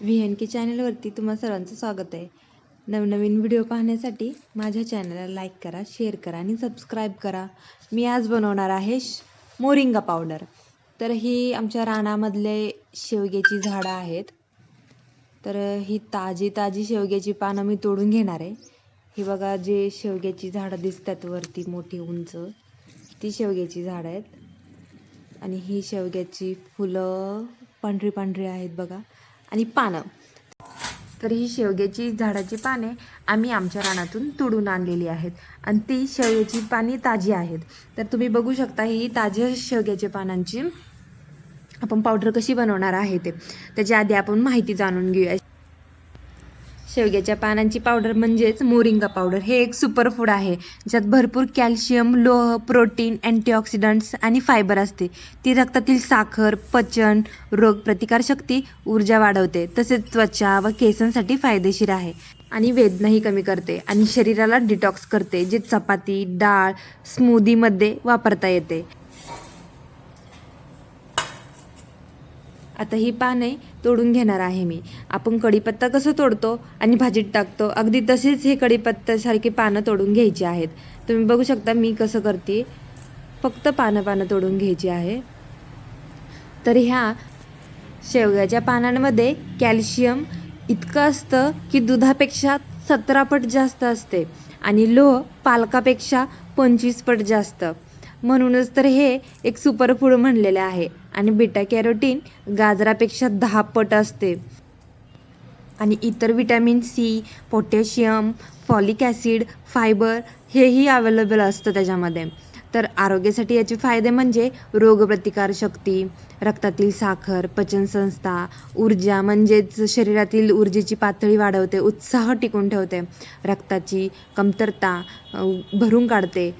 V N के चॅनलवरती तुम्हा सर्वांचं स्वागत आहे. नवनवीन व्हिडिओ पाहण्यासाठी माझ्या चॅनलला लाईक करा शेअर करा आणि सबस्क्राईब करा. मी आज बनवणार आहे श मोरिंगा पावडर. तर ही आमच्या रानामधले शेवग्याची झाडं आहेत. तर ही ताजी ताजी शेवग्याची पानं मी तोडून घेणार आहे. ही बघा जे शेवग्याची झाडं दिसतात वरती मोठी उंच ती शेवग्याची झाडं आहेत. आणि ही शेवग्याची फुलं पांढरी पांढरी आहेत बघा. आणि पानं. तर ही शेवग्याची झाडाची पाने आम्ही आमच्या रानातून तुडून आणलेली आहेत. आणि ती शेवग्याची पाने ताजी आहेत. तर तुम्ही बघू शकता ही ताज्या शेवग्याच्या पानांची आपण पावडर कशी बनवणार आहे ते. त्याच्या आधी आपण माहिती जाणून घेऊया. शेवग्याच्या पानांची पावडर म्हणजेच मोरिंगा पावडर हे एक सुपरफूड आहे. ज्यात भरपूर कॅल्शियम लोह प्रोटीन अँटीऑक्सिडंट्स आणि फायबर असते. ती रक्तातील साखर पचन रोगप्रतिकारशक्ती ऊर्जा वाढवते. तसेच त्वचा व केसांसाठी फायदेशीर आहे. आणि वेदनाही कमी करते आणि शरीराला डिटॉक्स करते जे चपाती डाळ स्मूदीमध्ये वापरता येते. आता ही पाने तोडून घेणार आहे मी. आपण कढीपत्ता कसं तोडतो आणि भाजीत टाकतो अगदी तसेच हे कढीपत्त्यासारखी पानं तोडून घ्यायची आहेत. तुम्ही बघू शकता मी कसं करते. फक्त पानं पानं तोडून घ्यायची आहे. तर ह्या शेवग्याच्या पानांमध्ये कॅल्शियम इतकं असतं की दुधापेक्षा सतरा पट जास्त असते आणि लोह पालकापेक्षा पंचवीस पट जास्त. म्हणूनच तर हे एक सुपरफूड म्हणलेले आहे. आणि बीटा कॅरोटीन गाजरापेक्षा दहा पट असते. आणि इतर vitamin C potassium folic acid fibre हेही अवेलेबल असतं त्याच्यामध्ये. तर आरोग्यासाठी याचे फायदे म्हणजे रोगप्रतिकारशक्ती रक्तातील साखर पचनसंस्था ऊर्जा म्हणजेच शरीरातील ऊर्जेची पातळी वाढवते उत्साह टिकून ठेवते रक्ताची कमतरता भरून काढते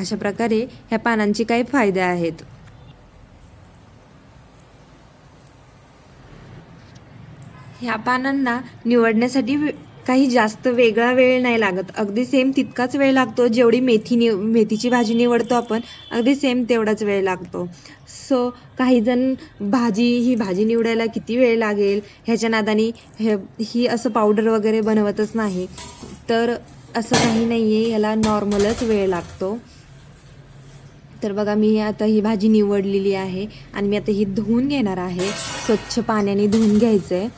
अशा प्रकारे ह्या पानांचे काही फायदे आहेत. ह्या पानांना निवडण्यासाठी काही जास्त वेगळा वेळ नाही लागत. अगदी सेम तितकाच वेळ लागतो जेवढी मेथी नि मेथीची भाजी निवडतो आपण अगदी सेम तेवढाच वेळ लागतो. सो काही जण भाजी ही भाजी निवडायला किती वेळ लागेल ह्याच्या नादाने हे ही असं पावडर वगैरे बनवतच नाही. तर असं काही नाही आहे ह्याला नॉर्मलच वेळ लागतो. तर बघा मी आता ही भाजी निवडलेली आहे आणि मी आता ही धुवून घेणार आहे. स्वच्छ पाण्याने धुवून घ्यायचं आहे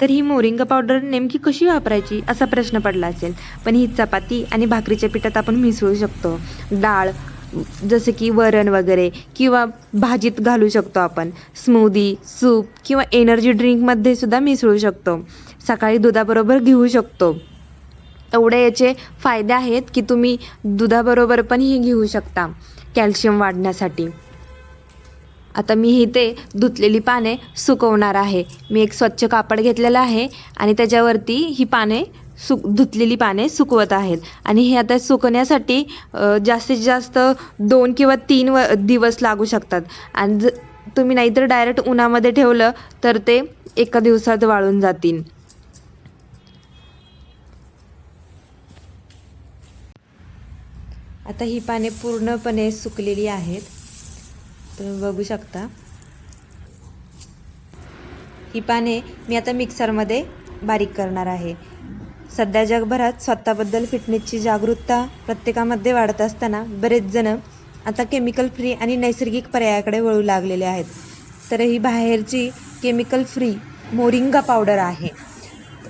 तर ही मोरिंगा पावडर नेमकी कशी वापरायची असा प्रश्न पडला असेल. पण ही चपाती आणि भाकरीच्या पिठात आपण मिसळू शकतो. डाळ जसं की वरण वगैरे किंवा भाजीत घालू शकतो आपण. स्मूदी सूप किंवा एनर्जी ड्रिंकमध्ये सुद्धा मिसळू शकतो. सकाळी दुधाबरोबर घेऊ शकतो. एवढे याचे फायदे आहेत की तुम्ही दुधाबरोबर पण हे घेऊ शकता कॅल्शियम वाढण्यासाठी. आता मी इथे धुतलेली पाने सुकवणार आहे. मी एक स्वच्छ कापड घेतलेलं आहे आणि त्याच्यावरती ही पाने सुक धुतलेली पाने सुकवत आहेत. आणि हे आता सुकण्यासाठी जास्तीत जास्त दोन किंवा तीन व दिवस लागू शकतात. आणि ज तुम्ही नाहीतर डायरेक्ट उन्हामध्ये ठेवलं तर ते एका दिवसात वाळून जातील. आता ही पाने पूर्णपणे सुकलेली आहेत. तुम्ही बघू शकता. ही पाने मी आता मिक्सरमध्ये बारीक करणार आहे. सध्या जगभरात स्वतःबद्दल फिटनेसची जागरूकता प्रत्येकामध्ये वाढत असताना बरेच जण आता केमिकल फ्री आणि नैसर्गिक पर्यायाकडे वळू लागलेले आहेत. तर ही बाहेरची केमिकल फ्री मोरिंगा पावडर आहे.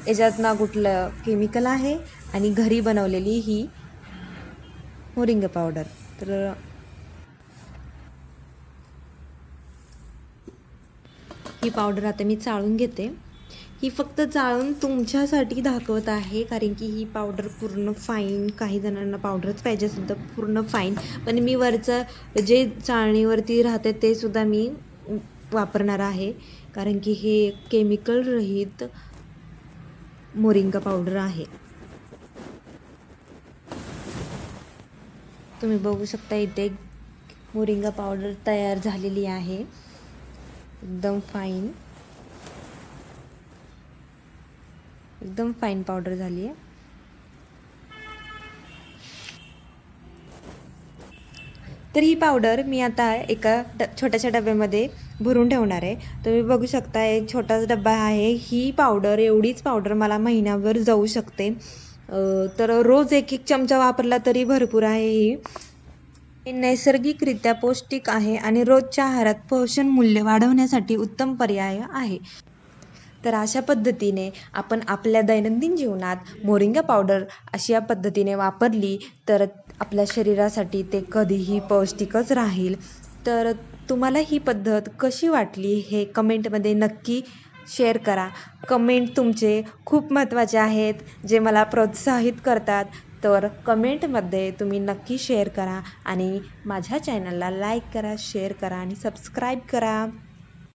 याच्यात ना कुठलं केमिकल आहे आणि घरी बनवलेली ही मोरिंगा पावडर. तर ही पावडर आता मी चाळून घेते. ही फक्त चाळून तुमच्यासाठी दाखवत आहे कारण की ही पावडर पूर्ण फाईन काही जणांना पावडरच पाहिजे असेल तर पूर्ण फाईन पण मी वरचं जे चाळणीवरती राहते ते सुद्धा मी वापरणार आहे. कारण की हे केमिकल रहित मोरिंगा पावडर आहे. तुम्ही बघू शकता इथे मोरिंगा पावडर तयार झालेली आहे. एकदम फाईन एकदम फाईन पावडर झाली आहे. तर ही पावडर मी आता एका ड छोट्याशा डब्यामध्ये भरून ठेवणार आहे. तुम्ही बघू शकता एक छोटाच डब्बा आहे. ही पावडर एवढीच पावडर मला महिनाभर जाऊ शकते. तर रोज एक एक चमचा वापरला तरी भरपूर आहे ही. नैसर्गिकरित्या पौष्टिक आहे आणि रोजच्या आहारात पोषण मूल्य वाढवण्यासाठी उत्तम पर्याय आहे. तर अशा पद्धतीने आपण आपल्या दैनंदिन जीवनात मोरिंगा पावडर अशी या पद्धतीने वापरली तर आपल्या शरीरासाठी ते कधीही पौष्टिकच राहील. तर तुम्हाला ही पद्धत कशी वाटली हे कमेंटमध्ये नक्की शेअर करा. कमेंट तुमचे खूप महत्त्वाचे आहेत जे मला प्रोत्साहित करतात. तर कमेंटमध्ये तुम्ही नक्की शेअर करा आणि माझ्या चॅनलला लाईक करा शेअर करा आणि सबस्क्राईब करा.